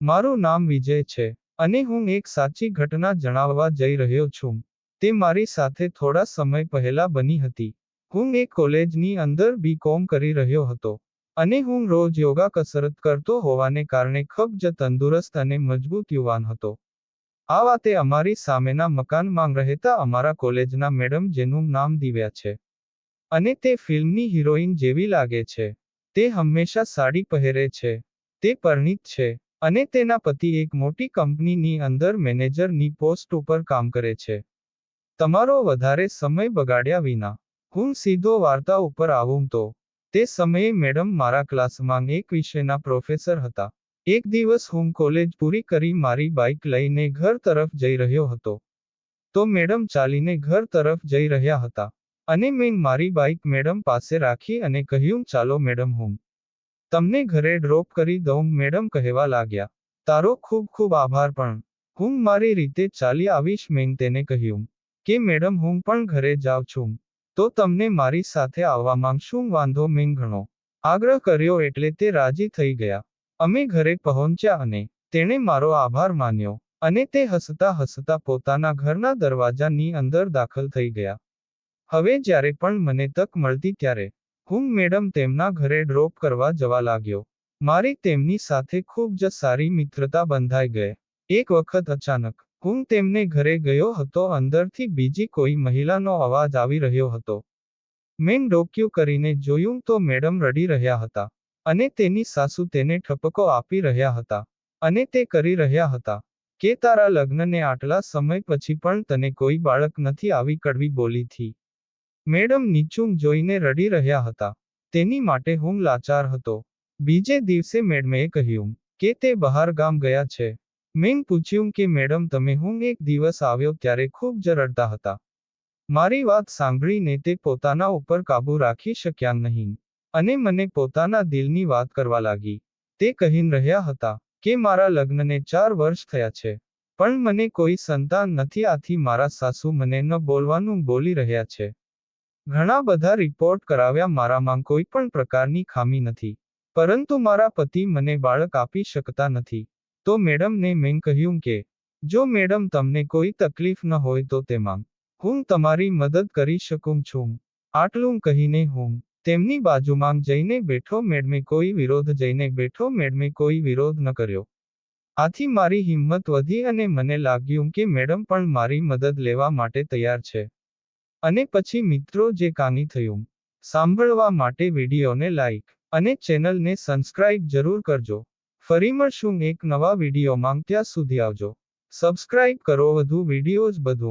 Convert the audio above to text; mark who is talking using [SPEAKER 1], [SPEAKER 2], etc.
[SPEAKER 1] મારું નામ વિજય છે અને હું એક સાચી ઘટના જણાવવા જઈ રહ્યો છું. તે મારી સાથે થોડા સમય પહેલા બની હતી. હું એક કોલેજની અંદર બી કોમ કરી રહ્યો હતો અને હું રોજ યોગા કસરત કરતો હોવાને કારણે ખૂબ જ તંદુરસ્ત અને મજબૂત યુવાન હતો. આ વાતે અમારી સામેના મકાનમાં રહેતા અમારા કોલેજના મેડમ જેનું નામ દિવ્યા છે અને તે ફિલ્મની હિરોઈન જેવી લાગે છે. તે હંમેશા સાડી પહેરે છે. તે પરિણીત છે. અને તેના પતિ એક મોટી કંપનીની અંદર મેનેજરની પોસ્ટ ઉપર કામ કરે છે. તમારો વધારે સમય બગાડ્યા વિના, હું સીધો વાર્તા ઉપર આવું તો, તે સમયે મેડમ મારા ક્લાસમાં એક વિષયના પ્રોફેસર હતા. એક દિવસ હું કોલેજ પૂરી કરી મારી બાઇક લઈને ઘર તરફ જઈ રહ્યો હતો. તો મેડમ ચાલીને ઘર તરફ જઈ રહ્યા હતા. અને મેં મારી બાઇક મેડમ પાસે રાખી અને કહ્યું, ચાલો મેડમ હું તમને ઘરે ડ્રોપ કરી દઉં મેડમ કહેવા લાગ્યા. તારો ખૂબ ખૂબ આભાર પણ. હું મારી રીતે ચાલી આવીશ, મેં તેને કહ્યું. કે મેડમ હું પણ ઘરે જાઉં છું. તો તમને મારી સાથે આવવા માંગશું, વાંધો મેં ઘણો. આગ્રહ કર્યો એટલે તે રાજી થઈ ગયા. અમે ઘરે પહોંચ્યા અને તેણે મારો આભાર માન્યો અને તે હસતા હસતા પોતાના ઘરના દરવાજાની અંદર દાખલ થઈ ગયા. હવે જ્યારે પણ મને તક મળતી ત્યારે હું મેડમ તેમના ઘરે ડ્રોપ કરવા જવા લાગ્યો. મારી તેમની સાથે ખૂબ જ સારી મિત્રતા બંધાઈ ગઈ. એક વખત અચાનક હું તેમને ઘરે ગયો હતો, અંદરથી બીજી કોઈ મહિલાનો અવાજ આવી રહ્યો હતો. મેં ડોક્યું કરીને જોયું તો મેડમ રડી રહ્યા હતા અને તેની સાસુ તેને ઠપકો આપી રહ્યા હતા અને તે કરી રહ્યા હતા કે તારા લગ્નને આટલા સમય પછી પણ તને કોઈ બાળક નથી આવી કડવી બોલીથી. મેડમ નીચું જોઈને રડી રહ્યા હતા. તેની માટે હું લાચાર હતો. બીજે દિવસે મેડમે કહ્યું કે તે બહાર ગામ ગયા છે. મેં પૂછ્યું કે મેડમ તમે હું એક દિવસ આવ્યો ત્યારે ખૂબ જ રડતા હતા. મારી વાત સાંભળીને તે પોતાના ઉપર કાબુ રાખી શક્યા નહીં અને મને પોતાના દિલની વાત કરવા લાગી. તે કહી રહ્યા હતા કે મારા લગ્નને ચાર વર્ષ થયા છે, પણ મને કોઈ સંતાન નથી, આથી મારા સાસુ મને ન બોલવાનું બોલી રહ્યા છે. ઘણા બધા રિપોર્ટ કરાવ્યા મારામાં કોઈ પણ પ્રકારની ખામી નથી. પરંતુ મારા પતિ મને બાળક આપી શકતા નથી. તો મેડમને મેં કહ્યું કે, જો મેડમ તમને કોઈ તકલીફ ન હોય તો તેમાં હું તમારી મદદ કરી શકું છું. આટલું કહીને હું તેમની બાજુમાં જઈને બેઠો મેડમે કોઈ વિરોધ જઈને બેઠો મેડમે કોઈ વિરોધ ન કર્યો. આથી મારી હિંમત વધી અને મને લાગ્યું કે મેડમ પણ મારી મદદ લેવા માટે તૈયાર છે. અને પછી મિત્રો જે કાની થયું, સાંભળવા માટે વિડીયોને લાઈક અને ચેનલને સબસ્ક્રાઇબ જરૂર કરજો. ફરી મળશું એક નવા વિડીયોમાં, ત્યાં સુધી આવજો. સબસ્ક્રાઇબ કરો, વધુ વિડીયોઝ બધું